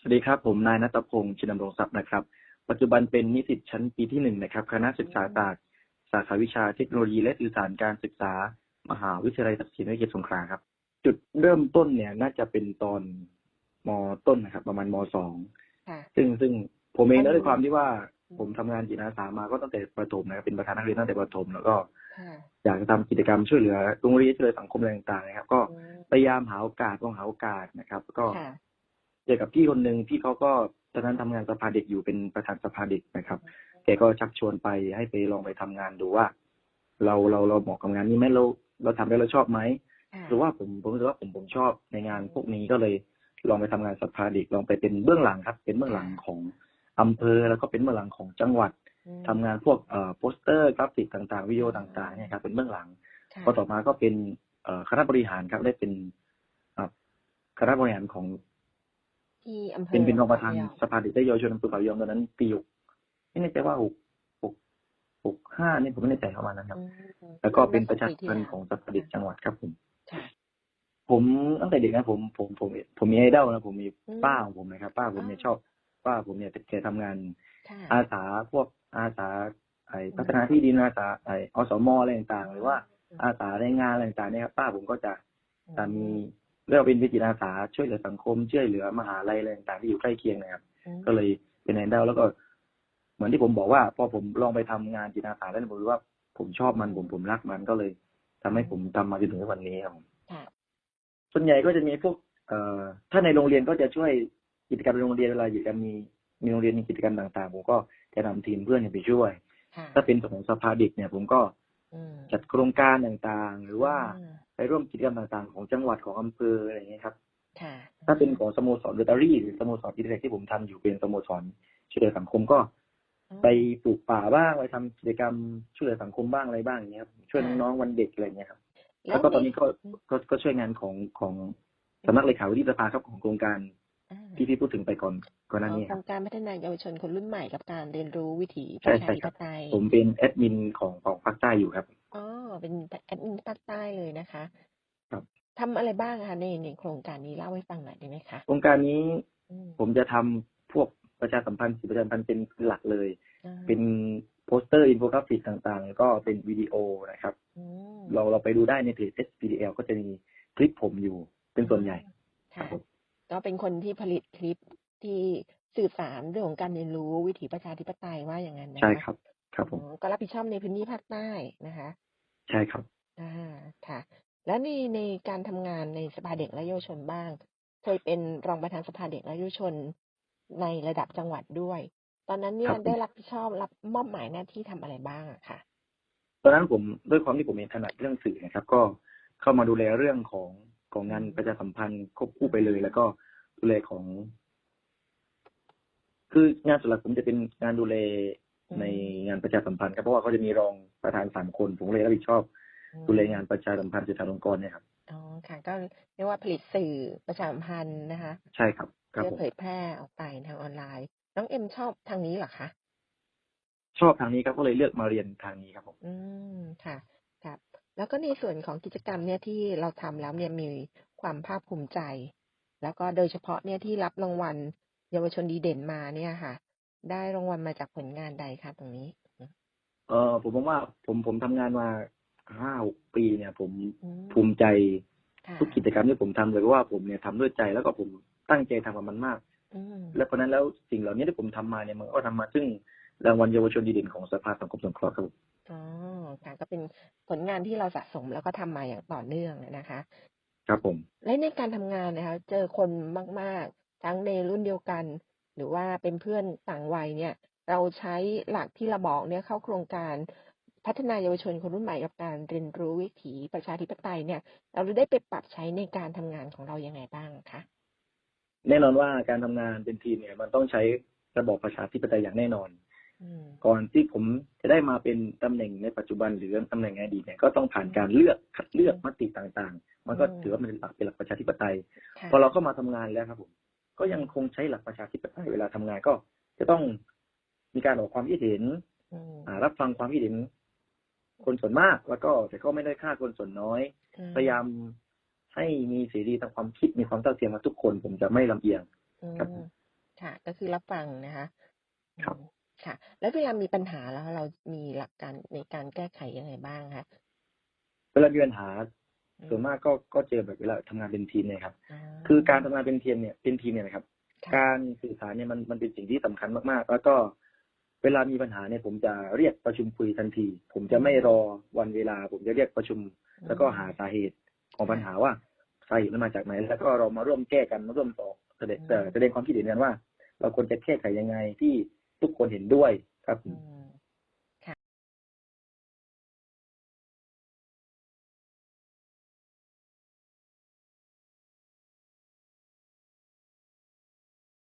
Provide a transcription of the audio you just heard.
สวัสดีครับ ผมนายนัตพงศ์ชินดำรงทรัพย์นะครับ ปัจจุบันเป็นนิสิตชั้นปีที่หนึ่งนะครับ คณะศึกษาศาสตร์ สาขาวิชาเทคโนโลยีและสื่อสารการศึกษา มหาวิทยาลัยตักสินวิทยาสงขลาครับ จุดเริ่มต้นเนี่ยน่าจะเป็นตอนมต้นนะครับ ประมาณมสองค่ะซึ่งซึ่งผมเองอ๋อด้วยความที่ว่าผมทำงานจิตอาสามาก็ตั้งแต่ประถมนะครับเป็นประธานนักเรียนตั้งแต่ประถมแล้วก็ค่ะอยากจะทำกิจกรรมช่วยเหลือโรงเรียนช่วยเหลือสังคมอะไรต่างๆนะครับ ก็อืมพยายามหาโอกาสลองหาโอกาสนะครับ ก็ค่ะ เจอกับพี่คนหนึ่งพี่เขาก็ตอนนั้นทำงานสภาเด็กอยู่เป็นประธานสภาเด็กนะครับแกก็ชักชวนไปให้ไปลองไปทำงานดูว่า เราเราเราเหมาะกับงานนี้ไหมเราเราทำแล้วเราชอบไหมค่ะหรือว่าผมผมรู้สึกว่าผมผมชอบในงานพวกนี้ก็เลยลองไปทำงานสภาเด็กลองไปเป็นเบื้องหลังครับ เป็นเบื้องหลังของอำเภอแล้วก็เป็นเบื้องหลังของจังหวัดอืมทำงานพวกเอ่อโปสเตอร์กราฟิกต่างๆวิดีโอต่างๆเนี่ยครับเป็นเบื้องหลังค่ะพอต่อมาก็เป็นเอ่อคณะบริหารครับได้เป็นอ่าคณะบริหารของ ที่อำเภอเป็นเป็นรองประธานเดียวสภาเด็กและเยาวชนอำเภอปากยอมตอนนั้นปีหกไม่แน่ใจว่าหกหกหกห้านี่ผมไม่แน่ใจประมาณนั้นครับอืมแล้วก็เป็นประชาปีสัมที่พันธ์แล้วของสภาเด็กจังหวัดครับผมค่ะผมตั้งแต่เด็กนะผมผมผมผมมีไอดอลนะผมมีอืมป้าของผมนะครับ ป้าผมเนี่ยอ่าชอบป้าผมเนี่ยแกทำงานค่ะอาสาพวกอาสาไอพัฒนาที่ดินอาสาไออสมอะไรต่างๆหรือว่าอาสาในงานอะไรต่างๆเนี่ยครับป้าผมก็จะจะมี เรียกว่าเป็นวิจิตอาสาช่วยเหลือสังคมช่วยเหลือมหาลัยอะไรต่างๆที่อยู่ใกล้เคียงนะครับอืมก็เลยเป็นไอดอลแล้วก็ เหมือนที่ผมบอกว่า พอผมลองไปทำงานจิตอาสาแล้วผมรู้ว่าผมชอบมันผมผมรักมันก็เลยทำให้ผมทำมาจนถึงวันนี้ครับผมค่ะส่วนใหญ่ก็จะมีพวก เอ่อถ้าในโรงเรียนก็จะช่วยกิจกรรมในโรงเรียนเวลากิจกรรมมีมีโรงเรียนมีกิจกรรมต่างๆผมก็จะนำทีมเพื่อนเนี่ยไปช่วยค่ะถ้าเป็นของสภาเด็กเนี่ย ผมก็อืม จัดโครงการต่างๆ หรือว่าอืมไปร่วมกิจกรรมต่างๆ ของจังหวัดของอำเภออะไรอย่างเงี้ยครับค่ะถ้าเป็นของสโมสรเรตารี่หรือสโมสรอินเทอร์เน็ตที่ผมทำอยู่เป็นสโมสรช่วยเหลือสังคมก็อืมไปปลูกป่าบ้างไปทำกิจกรรมช่วยเหลือสังคมบ้างอะไรบ้างอย่างเงี้ยครับช่วยน้องๆวันเด็กอะไรอย่างเงี้ยครับ แล้วก็ตอนนี้ก็ก็ก็ช่วยงานของของสำนักเลขาธิการสภาครับของโครงการอ่า ที่พี่พูดถึงไปก่อนก่อนหน้านี้โคครรับงการพัฒนาเยาวชนคนรุ่นใหม่กับการเรียนรู้วิถีปใช่ระชาใช่ธิคปรับไตยผมเป็นแอดมินของของภาคใต้อยู่ครับอ๋อเป็นแอดมินภาคใต้เลยนะคะ ครับทำอะไรบ้างคะในในโครงการนี้เล่าให้ฟังหน่อยได้ไหมคะโครงการนี้อืมผมจะทำพวกประชาสัมพันธ์สื่อประชาสัมพันธ์เป็นหลักเลยอ่าเป็นโปสเตอร์อินโฟกราฟิกต่างๆ แล้วก็เป็นวิดีโอนะครับอืมเราเราไปดูได้ในเพจ SPDL ก็จะมีคลิปผมอยู่เป็นส่วนใหญ่ครัค่ะบผม ก็เป็นคนที่ผลิตคลิปที่สื่อสารเรื่องของการเรียนรู้วิถีประชาธิปไตยว่าอย่างนั้นนะคะใช่ครับ ครับผมอ๋อก็รับผิดชอบในพื้นที่ภาคใต้นะคะ ใช่ครับอ่าค่ะ แล้วในในการทำงานในสภาเด็กและเยาวชนบ้าง เคยเป็นรองประธานสภาเด็กและเยาวชนในระดับจังหวัดด้วย ตอนนั้นเนี่คยรับผมได้รับผิดชอบรับมอบหมายหน้าที่ทำอะไรบ้างอะค่ะตอนนั้นผมด้วยความที่ผมเองถนัดเรื่องสื่อนะครับ ก็เข้ามาดูแลเรื่องของ ของงานประชาสัมพันธ์ควบคู่ไปเลย แล้วก็ดูแลของ คืองานส่วนหลักผมจะเป็นงานดูแลอืมในงานประชาสัมพันธ์ครับเพราะว่าเขาจะมีรองประธานสามคนผมเลยรับผิดชอบดูแลงานประชาสัมพันธ์สื่อสารองค์กรเนี่ยครับอ๋อค่ะ ก็เรียกว่าผลิตสื่อประชาสัมพันธ์นะคะ ใช่ครับครับเพื่อผมเผยแพร่ออกไปทางออนไลน์ น้องเอ็มชอบทางนี้เหรอคะชอบทางนี้ครับก็เลยเลือกมาเรียนทางนี้ครับผม อืมค่ะครับ แล้วก็ในส่วนของกิจกรรมเนี่ยที่เราทำแล้วเนี่ยมีความภาคภูมิใจ แล้วก็โดยเฉพาะเนี่ยที่รับรางวัลเยาวชนดีเด่นมาเนี่ยค่ะ ได้รางวัลมาจากผลงานใดคะตรงนี้ เออผมมองว่าผมผมทำงานมาห้าหกปีเนี่ย ผมอืมภูมิใจค่ะทุกกิจกรรมที่ผมทำเลยเพราะว่าผมเนี่ยทำด้วยใจแล้วก็ผมตั้งใจทำกับมันมากอืมและเพราะฉะนั้นแล้วสิ่งเหล่านี้ที่ผมทำมาเนี่ยมันก็ทำมาซึ่งรางวัลเยาวชนดีเด่นของสภาสังคมสงเคราะห์ครับผมอ๋อค่ะ ก็เป็นผลงานที่เราสะสมแล้วก็ทำมาอย่างต่อเนื่องนะคะ ครับผม และในการทำงานนะคะ เจอคนมาก ๆ ทั้งในรุ่นเดียวกัน หรือว่าเป็นเพื่อนต่างวัยเนี่ย เราใช้หลักที่เราบอกเนี่ยเข้าโครงการพัฒนาเยาวชนคนรุ่นใหม่กับการเรียนรู้วิถีประชาธิปไตยเนี่ย เราได้ไปปรับใช้ในการทำงานของเรายังไงบ้างคะแน่นอนว่าการทำงานเป็นทีมเนี่ย มันต้องใช้ระบอบประชาธิปไตยอย่างแน่นอนอืม ก่อนที่ผมจะได้มาเป็นตำแหน่งในปัจจุบันหรือตำแหน่งในอดีตเนี่ยก็ต้องผ่านการเลือกคัดเลือกมติต่างๆ มันก็อืมถือว่ามันเป็นหลักเป็นหลักประชาธิปไตยค่ะพอเราเข้ามาทำงานแล้วครับผมก็ยังคงใช้หลักประชาธิปไตยเวลาทำงานก็ จะต้องมีการออกความคิดเห็นอืมอ่ารับฟังความคิดเห็น คนส่วนมากแล้วก็แต่ก็ไม่ได้ค่าคนส่วนน้อยอืมพยายามให้มีเสรีทางความคิดมีความเท่าเทียมกับทุกคน ผมจะไม่ลำเอียงอืมครับค่ะ ก็คือรับฟังนะคะ ครับอืม ค่ะ แล้วเวลามีปัญหาแล้วเรามีหลักการในการแก้ไขยังไงบ้างคะเวลามีปัญหาอืส่วนมากก็ก็เจอแบบเวลาทำงานเป็นทีมเนี่ยครับอ๋อคือการทำงานเป็นทีมเนี่ยเป็นทีมเนี่ยนะครับค่ะการสื่อสารเนี่ยมันมันเป็นสิ่งที่สำคัญมากๆ แล้วก็เวลามีปัญหาเนี่ยผมจะเรียกประชุมคุยทันที ผมจะไม่รอวันเวลา ผมจะเรียกประชุม แล้วก็หาสาเหตุของปัญหาว่าสาเหตุมันมาจากไหน แล้วก็เรามาร่วมแก้กันมาร่วมต่อแสดงเอ่อแสดงความคิดเห็นกันว่า เราควรจะแก้ไขยังไงที่ ทุกคนเห็นด้วยครับ